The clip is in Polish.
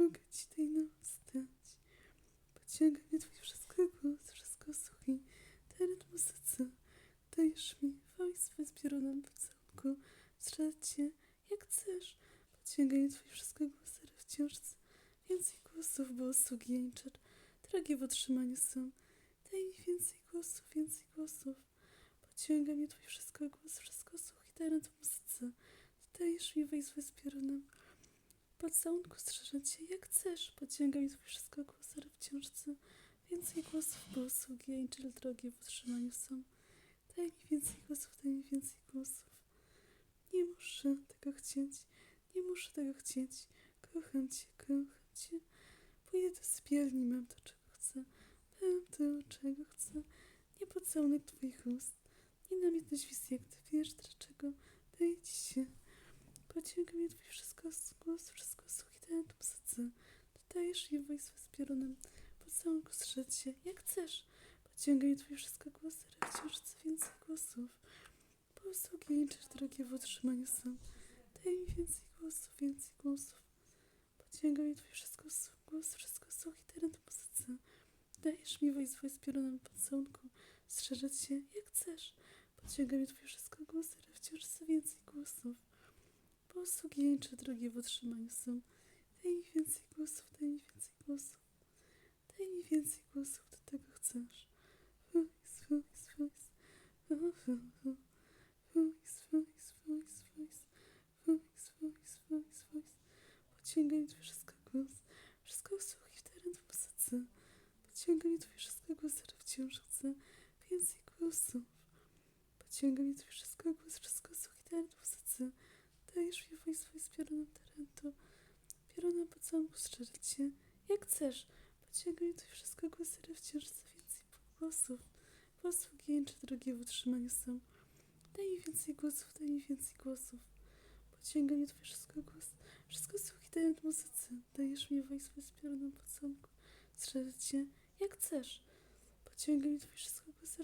mogę ci tej dać. Pociąga mnie twój wszystko głos, wszystko słuch i teren muzyce. Dajesz mi voice z piorunem pocałunku, strzec cię jak chcesz. Pociąga mnie twój wszystko głos, ale wciąż chcę więcej głosów, bo usługi jęczar drogie w otrzymaniu są. Daj mi więcej głosów, więcej głosów. Pociąga mnie twój wszystko głos, wszystko słuch i teren w muzyce. Dajesz mi wejść z piorunem. Pocałunku strzeżę cię jak chcesz. Pociąga mi twój wszystko ale wciąż chcę więcej głosów, bo usługi jęczar drogie w otrzymaniu są. Daj mi więcej głosów, daj mi więcej głosów. Nie muszę tego chcieć, nie muszę tego chcieć. Kocham cię, kocham cię. Pójdę do mam to, czego chcę. Mam to, czego chcę. Nie pocałunek twoich ust. Nie namiętność wizji, jak ty wiesz, dlaczego daję ci się. Pociąga mnie twój wszystko głos, wszystko i talent muzyce. Dodajesz jej wojskę z piorunem. Pocałunku strzec się, jak chcesz. Pociąga mnie twój wszystko głos, ale wciąż więcej głosów. Bo usługi jęczesz drogie w otrzymaniu są. Daj mi więcej głosów, więcej głosów. Pociąga mnie twój wszystko głos, wszystko słuch i teren muzyce. Dajesz mi wojskę z piorunem pocałunku. Strzeżeć się, jak chcesz. Pociąga mnie twój wszystko głos, ale wciąż więcej głosów. Bo usługi jęcze drogie w otrzymaniu są. Więcej głosów, daj mi więcej głosów. Daj mi więcej głosów, do tego chcesz. Voice, voice, voice. Voice, voice, voice, voice. Voice, voice, voice, voice. Pociąga mi twój wszystko głos. Wszystko słuch i w teren w muzyce. Pociąga mi twój wszystko głos, ale wciąż chcę więcej głosów. Pociąga mi twój wszystko głos, wszystko słuch i teren w muzyce. Dajesz mi voice, voice, piorunem talentu. Piorunem pocałunku strzeżeć się, jak chcesz. Pociąga mi twój wszystko głos, ale wciąż chcę więcej głosów. Posługi jęcze drogie w utrzymaniu są. Daj mi więcej głosów, daj mi więcej głosów. Pociąga mnie twój wszystko głos. Wszystko słuch i talent muzyce. Dajesz mi voice, voice, piorunem pocałunku. Strzeżeć się, jak chcesz. Pociąga mi twój wszystko głos,